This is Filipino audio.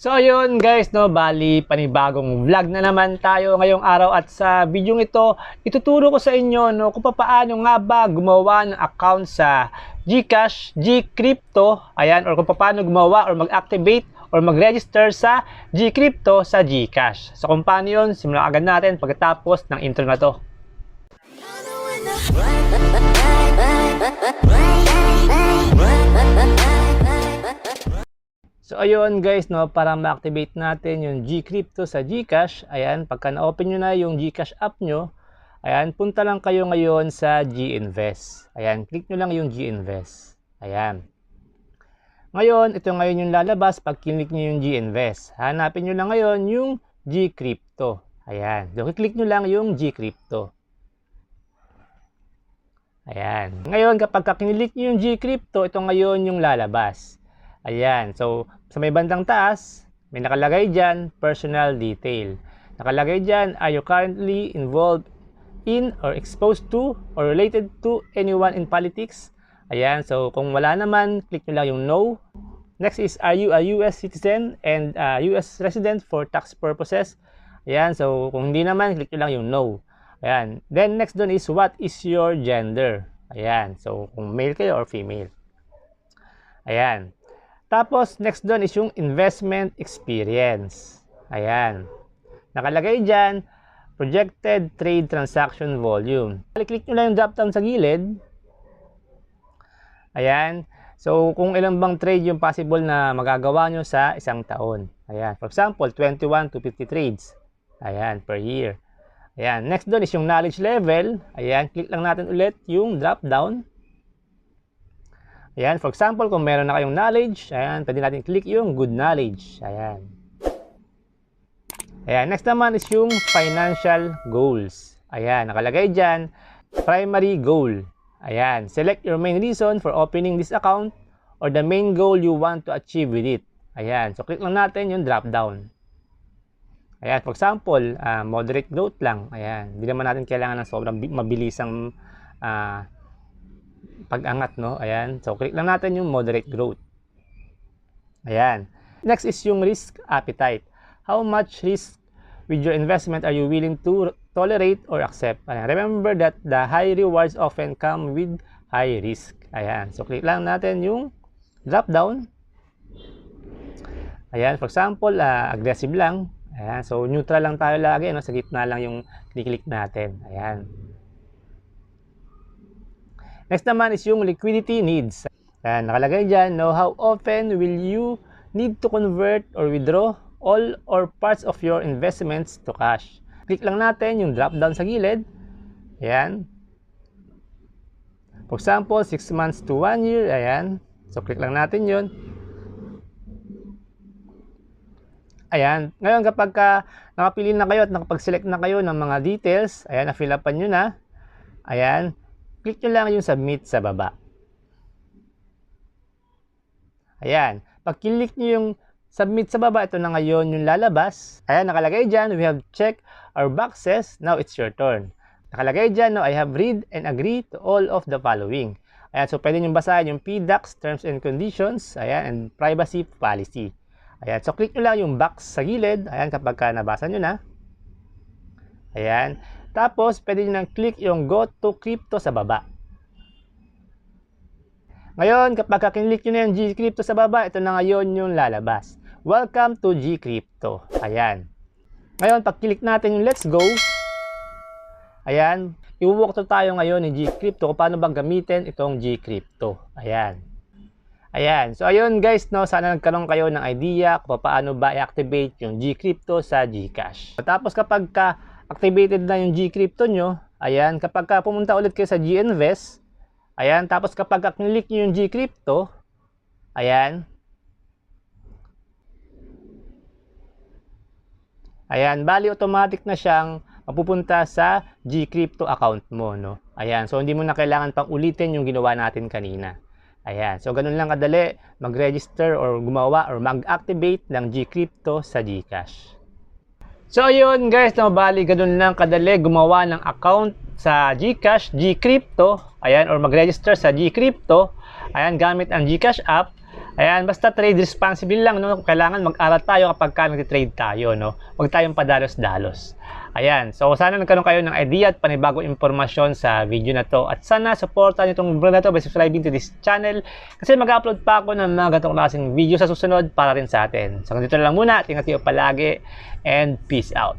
So ayun guys, no, bali panibagong vlog na naman tayo ngayong araw at sa video ito, ituturo ko sa inyo no kung paano nga ba gumawa ng account sa GCash, GCrypto, ayan, or kung paano gumawa or mag-activate or mag-register sa GCrypto sa GCash. So kung paano yun, simulan agad natin pagkatapos ng intro na to. So ayun guys, no, para ma-activate natin yung GCrypto sa GCash, ayan, pagka na-open nyo na yung GCash app nyo, ayan, punta lang kayo ngayon sa GInvest. Ayan, click nyo lang yung GInvest. Ayan. Ngayon, ito ngayon yung lalabas pag click nyo yung GInvest. Hanapin nyo lang ngayon yung GCrypto. Ayan. So, click nyo lang yung GCrypto. Ayan. Ngayon, kapag kinilik nyo yung GCrypto, ito ngayon yung lalabas. Ayan. So, sa may bandang taas, may nakalagay dyan, personal detail. Nakalagay dyan, are you currently involved in or exposed to or related to anyone in politics? Ayan. So, kung wala naman, click nyo lang yung no. Next is, are you a US citizen and uh, US resident for tax purposes? Ayan. So, kung hindi naman, click nyo lang yung no. Ayan. Then, next doon is, what is your gender? Ayan. So, kung male kayo or female. Ayan. Tapos, next doon is yung investment experience. Ayan. Nakalagay dyan, projected trade transaction volume. Click nyo lang yung drop down sa gilid. Ayan. So, kung ilang bang trade yung possible na magagawa nyo sa isang taon. Ayan. For example, 21 to 50 trades. Ayan, per year. Ayan. Next doon is yung knowledge level. Ayan. Click lang natin ulit yung drop down. Ayan, for example, kung meron na kayong knowledge, ayan, pwede natin click yung good knowledge. Ayan. Ayan, next naman is yung financial goals. Ayan, nakalagay dyan, primary goal. Ayan, select your main reason for opening this account or the main goal you want to achieve with it. Ayan, so click lang natin yung drop down. Ayan, for example, uh, moderate growth lang. Ayan, hindi naman natin kailangan ng sobrang mabilisang uh, pag-angat, no? Ayan. So, click lang natin yung moderate growth. Ayan. Next is yung risk appetite. How much risk with your investment are you willing to tolerate or accept? Ayan. Remember that the high rewards often come with high risk. Ayan. So, click lang natin yung drop down. Ayan. For example, uh, aggressive lang. Ayan. So, neutral lang tayo lagi. No? Sa gitna lang yung click natin. Ayan. Next naman is yung liquidity needs. Ayan, nakalagay dyan, know how often will you need to convert or withdraw all or parts of your investments to cash. Click lang natin yung drop down sa gilid. Ayan. For example, 6 months to 1 year. Ayan. So, click lang natin yun. Ayan. Ngayon, kapag ka nakapili na kayo at nakapag-select na kayo ng mga details, ayan, na-fill upan nyo na. Ayan click nyo lang yung submit sa baba. Ayan. Pag click nyo yung submit sa baba, ito na ngayon yung lalabas. Ayan, nakalagay dyan, we have checked our boxes. Now it's your turn. Nakalagay dyan, no, I have read and agree to all of the following. Ayan, so pwede nyo basahin yung PDAX, Terms and Conditions, ayan, and Privacy Policy. Ayan, so click nyo lang yung box sa gilid. Ayan, kapag ka nabasa nyo na. Ayan. Tapos, pwede nyo nang click yung Go to Crypto sa baba. Ngayon, kapag kinlik nyo na yung G-Crypto sa baba, ito na ngayon yung lalabas. Welcome to G-Crypto. Ayan. Ngayon, pag click natin yung Let's Go, ayan, i-walk to tayo ngayon ni G-Crypto kung paano bang gamitin itong G-Crypto. Ayan. Ayan. So, ayun guys, no, sana nagkaroon kayo ng idea kung paano ba i-activate yung G-Crypto sa Gcash. Tapos kapag ka activated na yung G-Crypto nyo, ayan, kapag ka pumunta ulit kayo sa GInvest, ayan, tapos kapag click nyo yung G-Crypto, ayan, ayan, bali automatic na siyang mapupunta sa G-Crypto account mo, no? Ayan, so hindi mo na kailangan pang ulitin yung ginawa natin kanina. Ayan, so ganun lang kadali mag-register or gumawa or mag-activate ng G-Crypto sa GCash. So ayun guys, no, bali ganun lang kadali gumawa ng account sa GCash, GCrypto, ayan, or mag-register sa GCrypto, ayan, gamit ang GCash app. Ayan, basta trade responsibly lang, no? Kailangan mag-aral tayo kapag ka nag-trade tayo, no? Huwag tayong padalos-dalos. Ayan, so sana nagkaroon kayo ng idea at panibagong impormasyon sa video na to. At sana supportan itong vlog na to by subscribing to this channel kasi mag-upload pa ako ng mga ganitong klaseng video sa susunod para rin sa atin. So, ganito na lang muna. Tingnan kayo palagi and peace out.